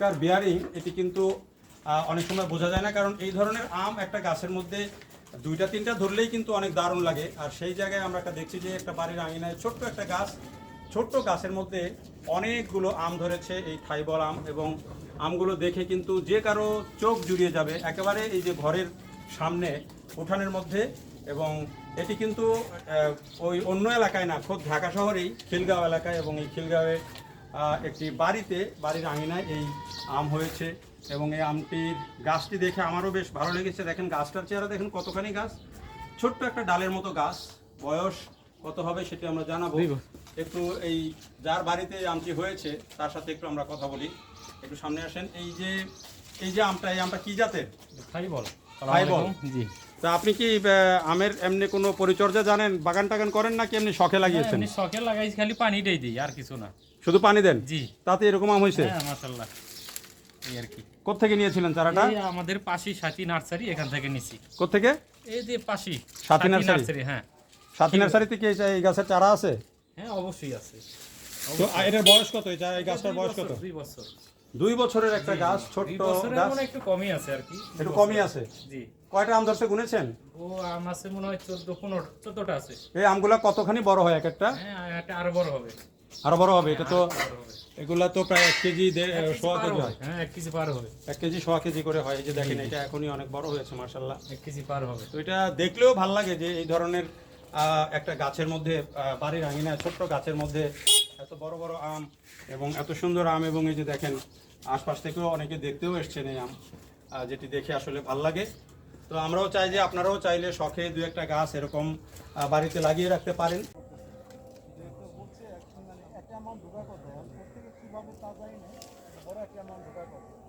কার bearing এটি কিন্তু অনেক সময় বোঝা যায় না, কারণ এই ধরনের আম একটা গাছের মধ্যে দুইটা, তিনটা ধরলেই কিন্তু অনেক দারুণ লাগে। আর সেই জায়গায় আমরা একটা দেখছি যে একটা বাড়ির আঙিনায় ছোট্ট একটা গাছ, ছোট্ট গাছের মধ্যে অনেকগুলো আম ধরেছে এই থাইবল আম এবং আমগুলো দেখে কিন্তু যে কারও চোখ জুড়িয়ে যাবে, একেবারে এই যে ঘরের সামনে উঠানের মধ্যে এবং এটি কিন্তু ওই অন্য এলাকায় না খোদ ঢাকা শহরেই খিলগাঁও এলাকায় এবং এই খিলগাঁওয়ে একটি বাড়িতে বাড়ির আঙিনায় এই আম হয়েছে এবং এই আমটির গাছটি দেখে আমারও বেশ ভালো লেগেছে। দেখেন গাছটার চেহারা দেখেন কতখানি গাছ। ছোট্ট একটা ডালের মতো গাছ। বয়স কত হবে সেটি আমরা জানাব। একটু এই যার বাড়িতে আমটি হয়েছে তার সাথে একটু আমরা কথা বলি। একটু সামনে আসেন। এই যে এই যে আমটা এই আমটা কি জাতের? খাই বল। খাই বল? জি। তা আপনি কি আমের এমনি কোনো পরিচর্যা জানেন? বাগান টাগান করেন নাকি এমনি শখে লাগিয়েছেন? শখে লাগাইছি খালি পানিটাই দিই আর কিছু না। শুধু পানি দেন? জি। তাতে এরকম আম হয়েছে হ্যাঁ এই আর কি। কোথেকে নিয়েছিলেন চারাটা? এই আমাদের পাশি সাথী নার্সারি এখান থেকে নিছি। কোথেকে এই যে পাশি। সাথী নার্সারি? হ্যাঁ। সাথী নার্সারিতে কি এই- গাছের চারা আছে? হ্যাঁ অবশ্যই আছে। তো এটার বয়স কত? এই গাছটার বয়স কত? দুই বছর। দুই বছরের একটা গাছ বছরের গাছ। মনে একটু কমই আছে আর কি একটু কমই আছে? জি। কয়টা আম ধরছে গুনেছেন? ও আম আছে মনে হয় চোদ্দ পনেরো চোদ্দটা আছে। এই আমগুলা কতখানি বড় হয় এক একটা? হ্যাঁ একটা আরও বড় হবে। আরও বড় হবে এটা তো এগুলা তো প্রায় এক কেজি সোয়া কেজি হয়। হ্যাঁ এক কেজি পার হবে। এক কেজি সোয়া কেজি করে হয় এই যে দেখেন এটা এখনই অনেক বড় হয়েছে মার্শাল্লাহ এক কেজি পার হবে। তো এটা দেখলেও ভালো লাগে যে এই ধরনের আহ, একটা গাছের মধ্যে বাড়ির আঙিনায় ছোট্ট গাছের মধ্যে এত বড় বড় আম এবং এত সুন্দর আম এবং এই যে দেখেন আশপাশ থেকেও অনেকে দেখতেও এসছেন এই আম যেটি দেখে আসলে ভালো লাগে। তো আমরাও চাই যে আপনারাও চাইলে শখে দু একটা গাছ এরকম বাড়িতে লাগিয়ে রাখতে পারেন। একটা কথা, প্রত্যেকে কীভাবে তা যায় না, বড় একটা কথা।